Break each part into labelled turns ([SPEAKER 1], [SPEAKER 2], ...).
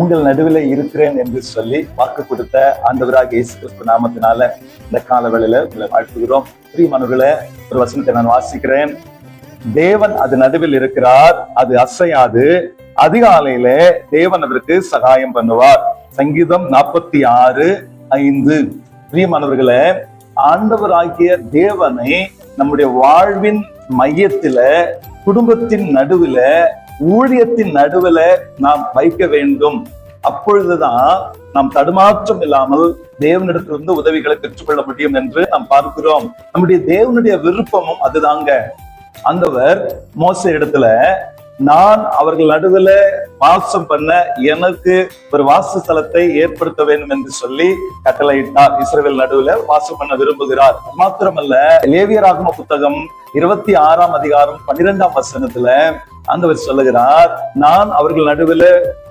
[SPEAKER 1] உங்கள் நடுவில் இருக்கிறேன் என்று சொல்லி வாக்கு கொடுத்த ஆண்டவராக இயேசு கிறிஸ்து நாமத்தினால இந்த கால வேளையில உங்களை வாழ்த்துகிறோம். பிரியமானவர்களே ஒரு வசனத்தை நான் வாசிக்கிறேன். தேவன் அது நடுவில் இருக்கிறார் அது அசையாது. அதிகாலையில தேவன் அவருக்கு சகாயம் பண்ணுவார். சங்கீதம் நாற்பத்தி ஆறு ஐந்து. பிரியமானவர்களே ஆண்டவராகிய தேவனை நம்முடைய வாழ்வின் மையத்துல குடும்பத்தின் நடுவுல ஊழியத்தின் நடுவுல நாம் வைக்க வேண்டும். அப்பொழுதுதான் நாம் தடுமாற்றம் இல்லாமல் தேவனிடத்திலிருந்து உதவிகளை பெற்றுக்கொள்ள முடியும் என்று நாம் பார்க்கிறோம். நம்முடைய தேவனுடைய விருப்பமும் அதுதாங்க. அந்தவர் மோச இடத்துல நான் அவர்கள் நடுவுல வாசம் பண்ண எனக்கு ஒரு வாசஸ்தலத்தை ஏற்படுத்த வேண்டும் என்று சொல்லி கட்டளையிட்டார். இஸ்ரேல் நடுவுல வாசம் பண்ண விரும்புகிறார். மாத்திரமல்ல லேவியராகம புத்தகம் இருபத்தி ஆறாம் அதிகாரம் பன்னிரெண்டாம் வசனத்துல ஆண்டவர் சொல்லுகிறார் நான் அவர்கள் நடுவுல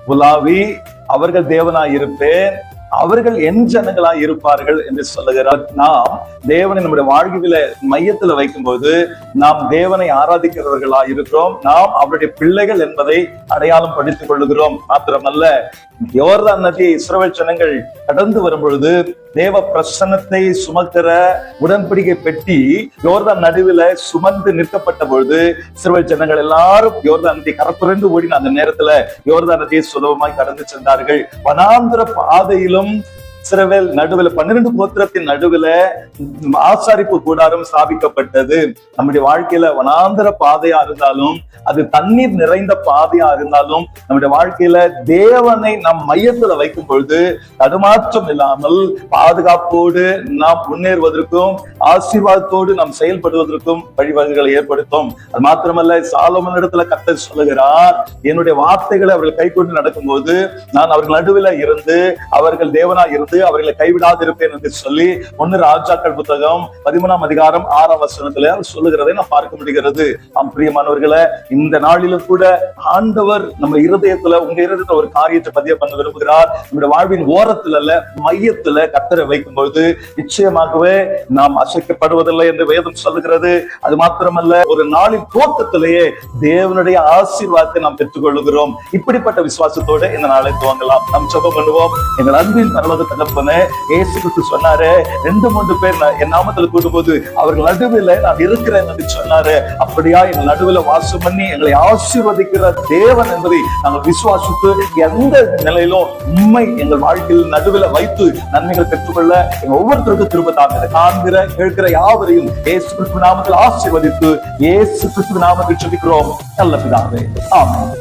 [SPEAKER 1] உலாவி அவர்கள் தேவனாய் இருப்பேன் அவர்கள் என் ஜனங்களா இருப்பார்கள் என்று சொல்லுகிறார். நாம் தேவனை நம்முடைய வாழ்க்கையில மையத்துல வைக்கும்போது நாம் தேவனை ஆராதிக்கிறவர்களா இருக்கிறோம். நாம் அவருடைய பிள்ளைகள் என்பதை அடையாளம் படித்துக் கொள்ளுகிறோம். மாத்திரமல்ல யோர்தான் நதியை இஸ்ரவேல் ஜனங்கள் கடந்து வரும் பொழுது தேவ பிரசன்னத்தை சுமக்கிற உடன்படிக்கை பெட்டி யோர்தான் நடுவில் சுமந்து நிற்கப்பட்ட பொழுது இஸ்ரவேல் ஜனங்கள் எல்லாரும் யோர்தான் நதியை கரப்புரண்டு ஓடின அந்த நேரத்துல யோர்தான் நதியை சுலபமாய் கடந்து சென்றார்கள். வனாந்திர பாதையிலும் இஸ்ரவேல் நடுவில் பன்னிரண்டு கோத்திரத்தின் நடுவில் ஆசாரிப்பு கூடாரம் ஸ்தாபிக்கப்பட்டது. நம்முடைய வாழ்க்கையில வனாந்திர பாதையா இருந்தாலும் அது தண்ணீர் நிறைந்த பாதையா இருந்தாலும் நம்முடைய வாழ்க்கையில தேவனை நம் மையத்துல வைக்கும் பொழுது தடுமாற்றம் இல்லாமல் பாதுகாப்போடு நாம் முன்னேறுவதற்கும் ஆசீர்வாதத்தோடு நாம் செயல்படுவதற்கும் வழிவகைகளை ஏற்படுத்தும். அது மாத்திரமல்ல சாலமன் இடத்துல கத்த சொல்லுகிறார் என்னுடைய வார்த்தைகளை அவர்கள் கை கொண்டு நடக்கும்போது நான் அவர்கள் நடுவில் இருந்து அவர்கள் தேவனா இருந்து அவர்களை கைவிடாது இருப்பேன் என்று சொல்லி ஒன்னு ராஜாக்கள் புத்தகம் பதிமூணாம் அதிகாரம் ஆறாம் வசனத்துல சொல்லுகிறதை நான் பார்க்க முடிகிறது. ஆம் பிரியமானவர்களை இந்த நாளிலும் கூட ஆண்டவர் நம்ம இருதயத்துல உங்க இருதயத்துல ஒரு காரியத்தை பதிவு பண்ண விரும்புகிறார். நம்முடைய வாழ்வின் ஓரத்துல அல்ல மையத்துல கத்தரை வைக்கும் பொழுது நிச்சயமாகவே நாம் அசைக்கப்படுவதில்லை என்று வேதம் சொல்லுகிறது. அது மாத்திரமல்ல ஒரு நாளின் துவக்கத்திலேயே தேவனுடைய ஆசீர்வாதத்தை நாம் பெற்றுக் கொள்ளுகிறோம் இப்படிப்பட்ட விசுவாசத்தோடு இந்த நாளை துவங்கலாம். நாம் ஜெபம் பண்ணுவோம். எங்கள் அன்பின் பரலோக தகப்பனே ஏசு கிறிஸ்து சொன்னாரு ரெண்டு மூன்று பேர் என் நாமத்துல கூடும்போது அவர்கள் நடுவில் நான் இருக்கிறேன் என்று சொன்னாரு. அப்படியா எங்கள் நடுவில் வாசம் பண்ணி எங்களை ஆசீர்வதிக்கிற தேவன் என்பதை நாங்கள் விசுவாசித்து எந்த நிலையிலும் உண்மை எங்கள் வாழ்க்கையில் நடுவில் வைத்து நன்மைகள் பெற்றுக்கொள்ள எங்க ஒவ்வொருத்தருக்கும் திரும்ப தாங்க காண்கிற கேட்கிற யாவரையும் ஏசு கிறிஸ்து நாமத்தில் ஆசீர்வதித்து ஏசு கிறிஸ்து நாமத்தில் சொல்லிக்கிறோம் நல்ல பிதாவே. ஆமென்.